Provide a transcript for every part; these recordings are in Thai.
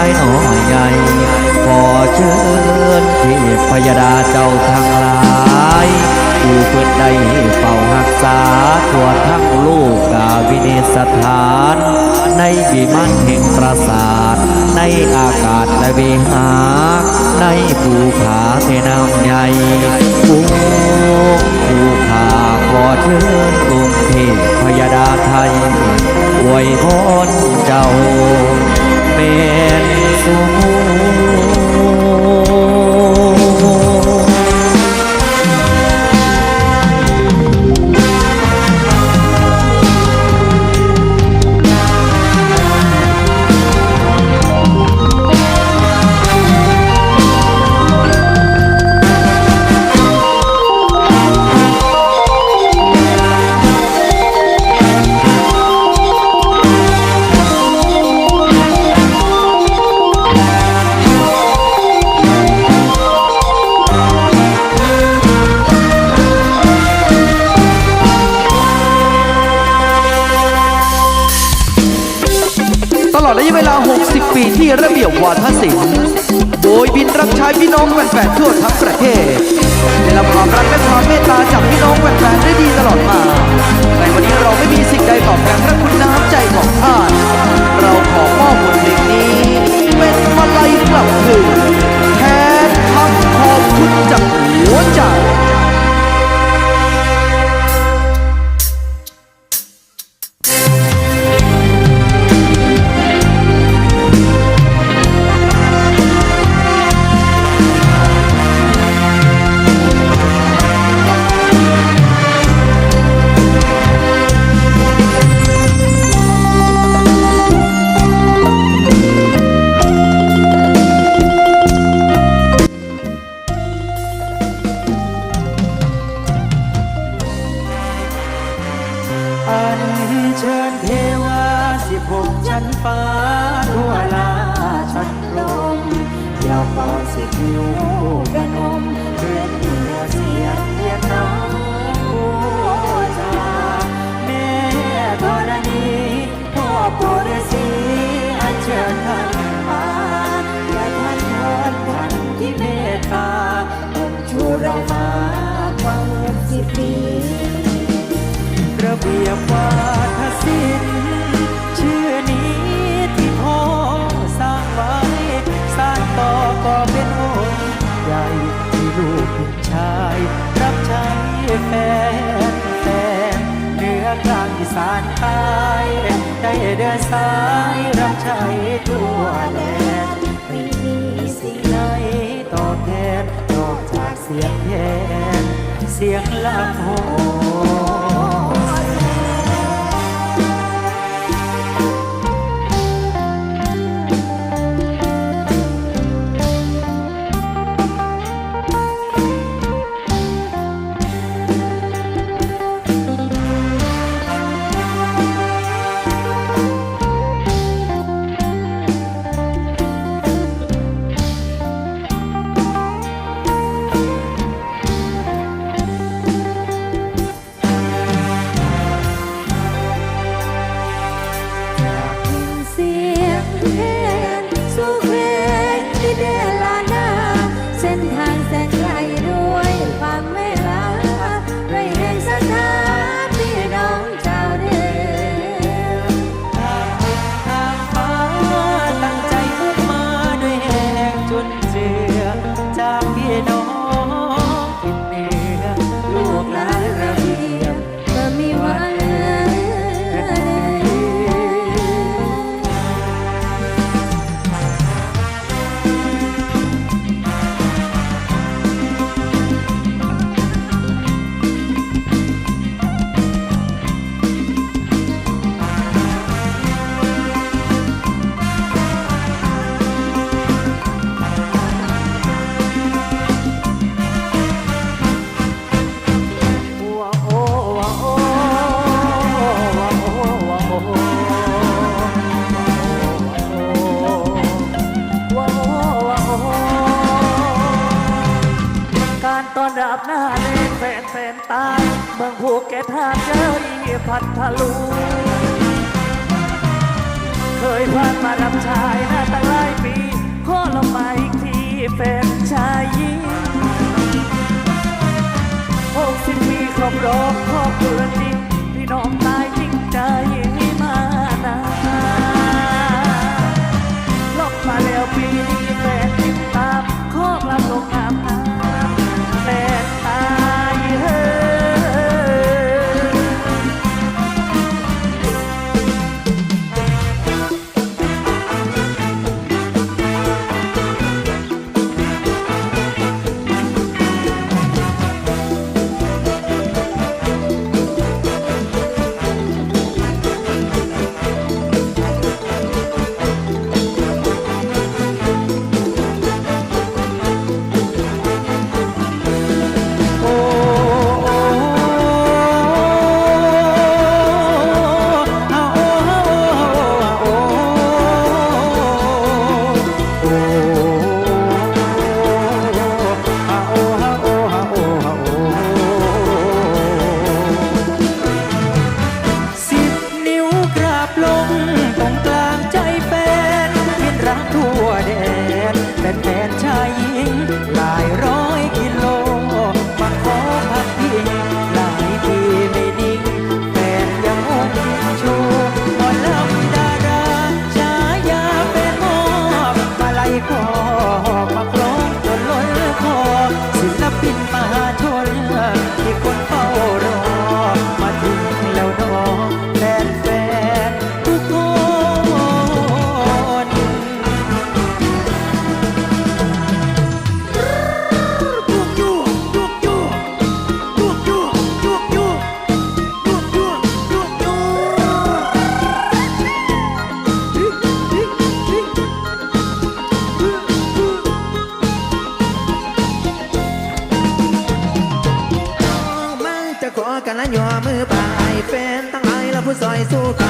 ายหน่อยใหญ่ขอเชิญเทพยดาเจ้าทั้งหลายผู้เพื่อนได้เฝ้ารักษาทั่วทั้งลูกกาวินิสถาน ในวิมานแห่งปราสาท ในอากาศและเวหา ในภูผาแม่น้ำใหญ่ภูภูผาขอเชิญองค์เทพยดาไทยอวยพรเจ้าเป็ อดระยะเวลา 60 ปีที่ระเบียบวาทศิลป์ โดยบินรับใช้พี่น้องแฟนๆทั่วทั้งประเทศ ได้รับความรักและความเมตตาจากพี่น้องแฟนๆได้ดีตลอดมา ในวันนี้เราไม่มีสิ่งใดตอบแทนพระคุณน้ำใจของท่าน เราขอมอบบทเพลงนี้เป็นมาลัยกลับคืน ฟ้าทั่วลาชั้นลมย่าฟังสิคิวกันนมเพื่อนเพื่อเสียงเรียกน้องผู้จาแม่ธรณีพ่อปุรสีอันเชิญท่านมาอย่าท่านทอดวันที่เมตตาองค์ชูเรามากว่าหกสิบปีระเบียบวาทศิล อกลางอีสานใต้ได้เดินสายรับใช้ทั่วแดนไม่มีสิ่งใดตอบแทนนอกจากเสียงแยนเสียงลำโพง น้าเลนแฟนแฟนตายเมืองภูเก็ตหาเจอพัทลุงเคยผ่านมารับชายหน้าตั้งหลายปีขอลงมาอีกทีแฟนชายหญิงหกสิบปีครบรอบครอบครัวดี Lord. กันและย่อมือปลายแฟนทั้งหลายและผู้ซอยสู้กัน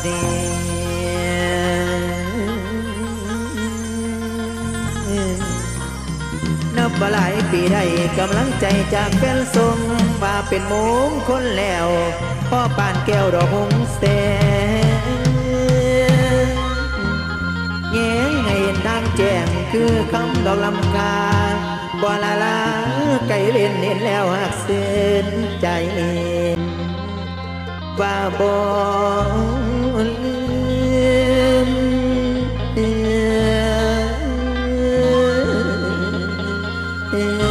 นับหลายปีได้กำลังใจจากแฟนสรงมาเป็นมงคนแล้วพ่อปานแก้วดอกหงแสงแง่ไงทางแจ้งคือคำดอกลำคาบ่ลาลาไก่เล่นเห็นแล้วหักเส้นใจว่าบอก Yeah.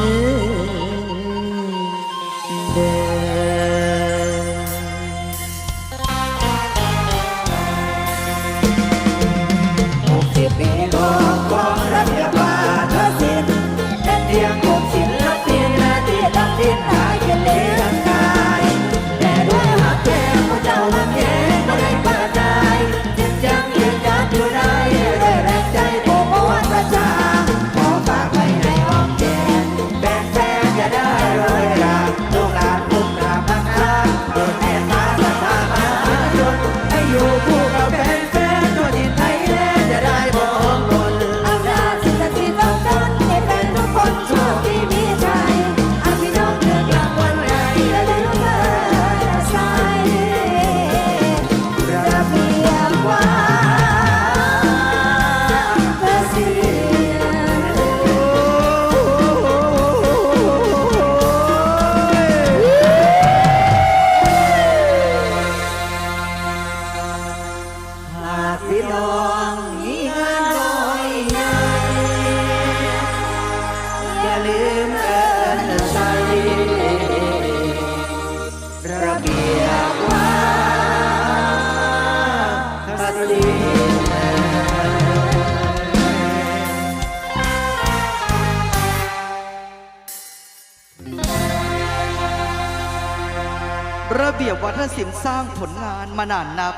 วัฒนศิลป์สร้างผลงานมานานนับ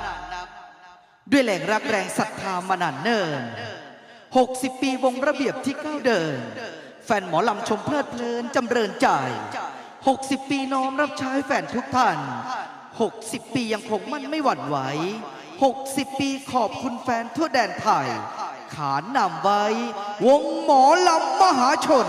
ด้วยแรงรักแรงศรัทธามานานเนิ่น 60 ปีวงระเบียบที่ก้าวเดิน แฟนหมอลำชมเพลิดเพลินจำเริญใจ 60 ปีน้อมรับใช้แฟนทุกท่าน 60 ปียังคงมั่นไม่หวั่นไหว 60 ปีขอบคุณแฟนทั่วแดนไทย ขานนำไว้ วงหมอลำมหาชน